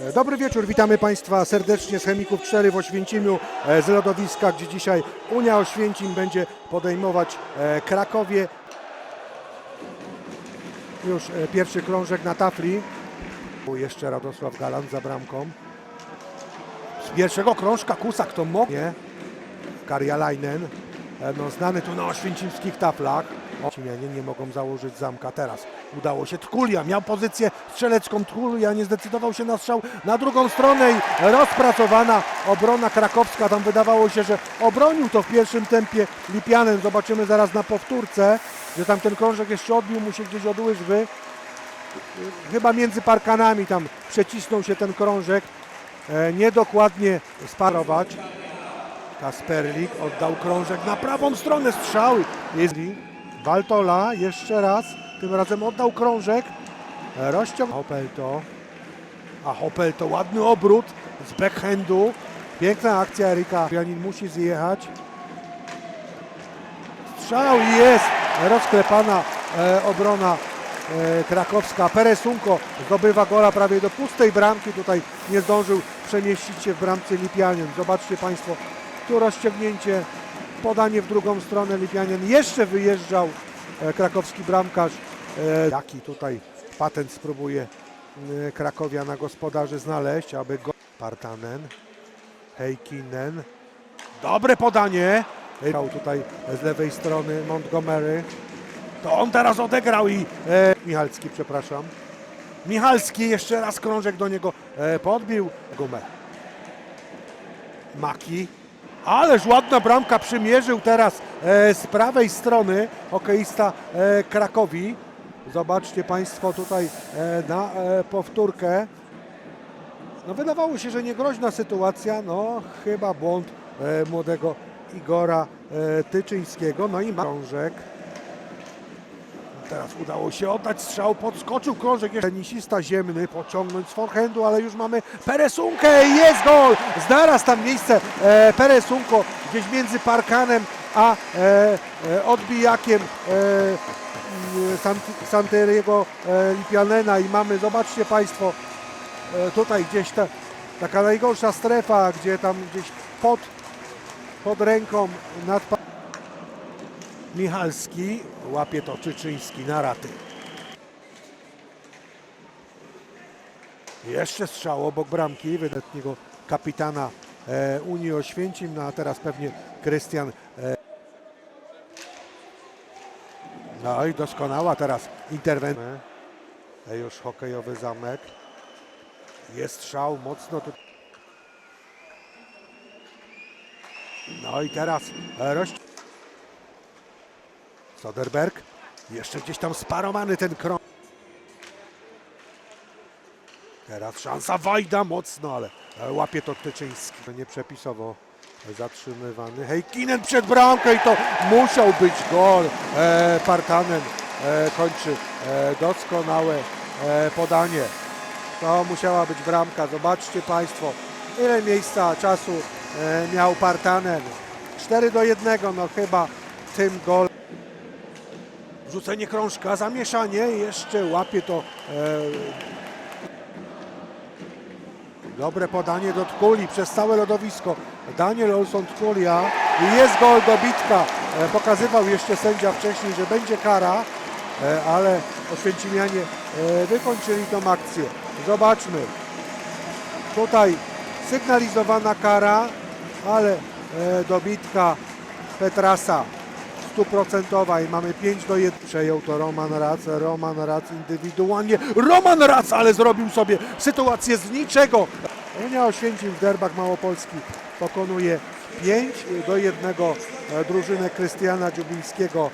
E, Dobry wieczór, witamy Państwa serdecznie z Chemików 4 w Oświęcimiu e, z lodowiska, gdzie dzisiaj Unia Oświęcim będzie podejmować e, Krakowie. Już pierwszy krążek na tafli. Jeszcze Radosław Galant za bramką. Z pierwszego krążka Kusak to mognie. Karjalainen, e, no, znany tu na oświęcimskich taflach. Oświęcimianie nie mogą założyć zamka teraz. Udało się Tkulia, miał pozycję strzelecką Tkulia, nie zdecydował się na strzał na drugą stronę i rozpracowana obrona krakowska. Tam wydawało się, że obronił to w pierwszym tempie Lipianen. Zobaczymy zaraz na powtórce, że tam ten krążek jeszcze odbił mu się gdzieś od łyżwy. Chyba między parkanami tam przecisnął się ten krążek. E, niedokładnie sparować. Kasperlik oddał krążek na prawą stronę strzał. Jest Waltola jeszcze raz. Tym razem oddał krążek. Rozciągnął Hopelto. A Hopelto ładny obrót z backhandu. Piękna akcja Erika. Janin musi zjechać. Strzał jest rozklepana e, obrona e, krakowska. Peresunko zdobywa gola prawie do pustej bramki. Tutaj nie zdążył przemieścić się w bramce Lipianien. Zobaczcie Państwo, tu rozciągnięcie, podanie w drugą stronę Lipianien. Jeszcze wyjeżdżał e, krakowski bramkarz. E, jaki tutaj patent spróbuje e, Krakowia na gospodarzy znaleźć, aby go... Partanen, Heikinen, Dobre podanie. Grał tutaj z lewej strony Montgomery. To on teraz odegrał i e, Michalski, przepraszam. Michalski jeszcze raz krążek do niego e, podbił. Gumę. Maki. Ależ ładna bramka przymierzył teraz e, z prawej strony hokeista e, Krakowi. Zobaczcie Państwo tutaj e, na e, powtórkę. No wydawało się, że niegroźna sytuacja, no chyba błąd e, młodego Igora e, Tyczyńskiego, no i ma krążek. Teraz udało się oddać strzał, podskoczył krążek, tenisista ziemny, pociągnąć z forehandu, ale już mamy Peresunkę jest gol! Znalazł tam miejsce e, Peresunko gdzieś między parkanem a e, e, odbijakiem e, Sant- Santeriego e, Lipianena i mamy, zobaczcie Państwo, e, tutaj gdzieś ta, taka najgorsza strefa, gdzie tam gdzieś pod, pod ręką nad Michalski łapie to Czyczyński na raty. Jeszcze strzał obok bramki wydatniego kapitana e, Unii Oświęcim, no a teraz pewnie Krystian e, no i doskonała teraz interwencja. E, Już hokejowy zamek. Jest strzał mocno tu. No i teraz e, roś... Soderberg. Jeszcze gdzieś tam sparowany ten krąg. Teraz szansa Wajda mocno, ale łapie to Tyczyński. Nieprzepisowo zatrzymywany. Hejkinen przed bramką i to musiał być gol. E, Partanen e, kończy e, doskonałe e, podanie. To musiała być bramka. Zobaczcie Państwo, ile miejsca, czasu e, miał Partanen. 4 do 1, no chyba tym gol. Rzucenie krążka, zamieszanie, jeszcze łapie to. E, dobre podanie do Tkuli przez całe lodowisko. Daniel Olson Tkulia i jest gol dobitka. E, pokazywał jeszcze sędzia wcześniej, że będzie kara, e, ale Oświęcimianie wykończyli tą akcję. Zobaczmy. Tutaj sygnalizowana kara, ale dobitka Petrasa stuprocentowa i mamy 5 do 1. Przejął to Roman Rac, Roman Rac indywidualnie. Roman Rac, ale zrobił sobie sytuację z niczego. Unia Oświęcim w derbach Małopolski pokonuje 5 do 1 drużynę Krystiana Dziubińskiego